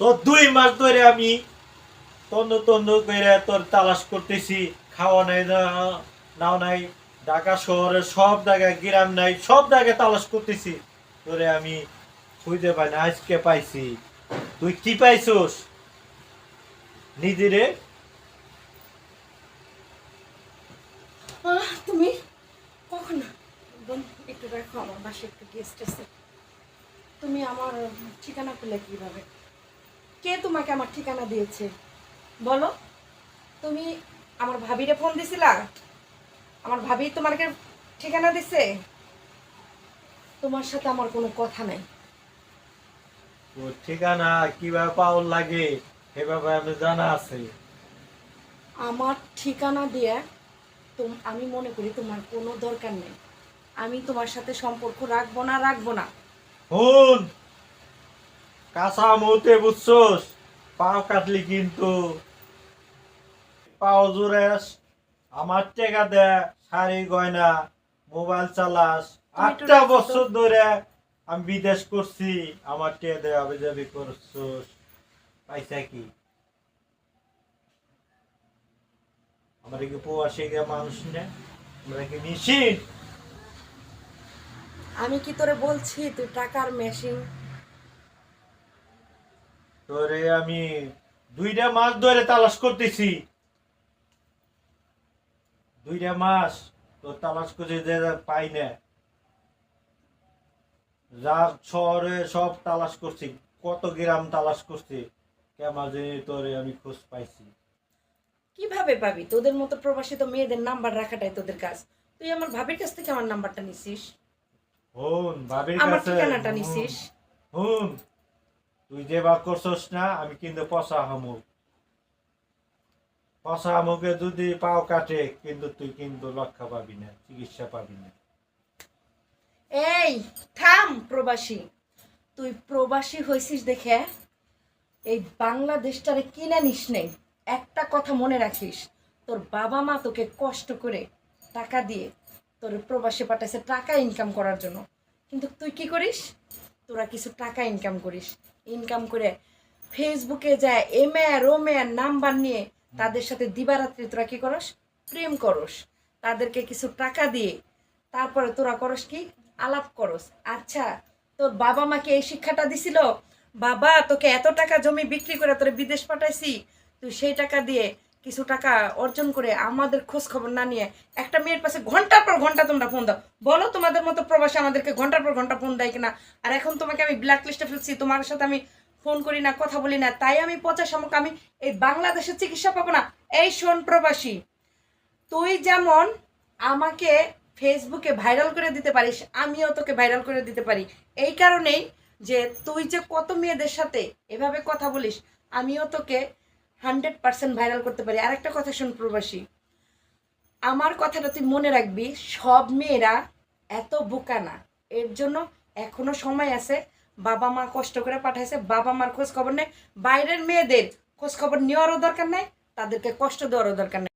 তো দুই মাস ধরে আমি তন্দ তন্দ করে তোর তালাশ করতেছি, খাওয়া নাই নাও নাই, ঢাকা শহরে সব জায়গায় গ্রাম নাই, সব জায়গায় তালাশ করতেছি। তোরে আমি খুঁজে পাই না, আজকে পাইছি। তুই কি পাইছস? নিজেরে। তুমি? কখন একটু রাখো আমার বাসায় একটু গেস্ট আছে। তুমি আমার ঠিকানা পেলে কীভাবে? কে তোমাকে আমার ঠিকানা দিয়েছে? বলো। তুমি আমার ভাবিরে ফোন দিছিলা? আমার ভাবি তোমাকে ঠিকানা দিছে? তোমার সাথে আমার কোনো কথা নাই। তোর ঠিকানা কীভাবে পাওয়ার লাগে সেভাবে আমি জানা আছে। আমার ঠিকানা দিয়ে তোম আমি মনে করি তোমার কোনো দরকার নেই। আমি তোমার সাথে সম্পর্ক রাখব না রাখব না। হুন কাঁচা মৌতে বুঝছস পাও কাটলি কিন্তু। পাও জোরেস আমার টেকা দে শাড়ি গয়না মোবাইল চালাস। আটটা বছর ধরে আমি বিদেশ করছি আমার টেকা দে আবে যাবি করছস। পয়সা কি? আমরা কি প্রবাসী মানুষ নে? আমরা কি নিশ্চিত আমি কি তোরে বলছি তুই টাকার মেশিন তোরে আমি দুইটা মাস ধরে তালাশ করতেছি। দুইটা মাস তোর তালাশ যে পাই না। যা শহরে সব তালাশ করছি কত গ্রাম তালাশ করছি কেমন তোরে আমি খোঁজ পাইছি। কীভাবে পাবি? তোদের মতো প্রবাসী তো মেয়েদের নাম্বার রাখাটাই তোদের কাজ। তুই আমার ভাবির কাছ থেকে আমার নাম্বারটা নিছিস। হুন ভাবির কাছে আমার ঠিকানাটা নিছিস। হুন। তুই যে বা করছস না, আমি কিন্তু পচা হামুক পচা হামুকে যদি পাও কাটে, কিন্তু তুই কিন্তু রক্ষা পাবি না, চিকিৎসা পাবি না। এই, থাম, প্রবাসী। তুই প্রবাসী হয়েছিস দেখে, এই বাংলাদেশটারে কিনে নিস নেই। একটা কথা মনে রাখিস, তোর বাবা মা তোকে কষ্ট করে টাকা দিয়ে তোর প্রবাসী পাঠাইছে টাকা ইনকাম করার জন্য। কিন্তু তুই কি করিস? তোরা কিছু টাকা ইনকাম করিস। ইনকাম করে ফেসবুকে যায় এমে রোমে নাম্বার নিয়ে তাদের সাথে দিবারাত্রি তোরা কি করস? প্রেম করস। তাদেরকে কিছু টাকা দিয়ে তারপরে তোরা করস কি? আলাপ করস। আচ্ছা তোর বাবা মাকে এই শিক্ষাটা দিছিল? বাবা, তোকে এত টাকা জমি বিক্রি করে তোরে বিদেশ পাঠাইছি। তুই সেই টাকা দিয়ে কিছু টাকা অর্জন করে আমাদের খোঁজ খবর না নিয়ে একটা মেয়ের পাশে ঘণ্টার পর ঘণ্টা তোমরা ফোন দাও। বলো তোমাদের মতো প্রবাসী আমাদেরকে ঘণ্টার পর ঘণ্টা ফোন দেয় কিনা? আর এখন তোমাকে আমি ব্ল্যাক লিস্টে ফেলছি, তোমার সাথে আমি ফোন করি না, কথা বলি না। তাই আমি পচা শামুক, আমি এই বাংলাদেশের চিকিৎসা পাবো না। এই শোন প্রবাসী, তুই যেমন আমাকে ফেসবুকে ভাইরাল করে দিতে পারিস, আমিও তোকে ভাইরাল করে দিতে পারি। এই কারণেই যে তুই যে কত মেয়েদের সাথে এভাবে কথা বলিস, আমিও তোকে হান্ড্রেড পার্সেন্ট ভাইরাল করতে পারি। আর একটা কথা শুন প্রবাসী। আমার কথাটা তুই মনে রাখবি, সব মেয়েরা এত বোকা না। এর জন্য এখনও সময় আছে, বাবা মা কষ্ট করে পাঠাইছে, বাবা মার খোঁজ খবর নেই, বাইরের মেয়েদের খোঁজ খবর নেওয়ারও দরকার নেই, তাদেরকে কষ্ট দেওয়ারও দরকার নেই।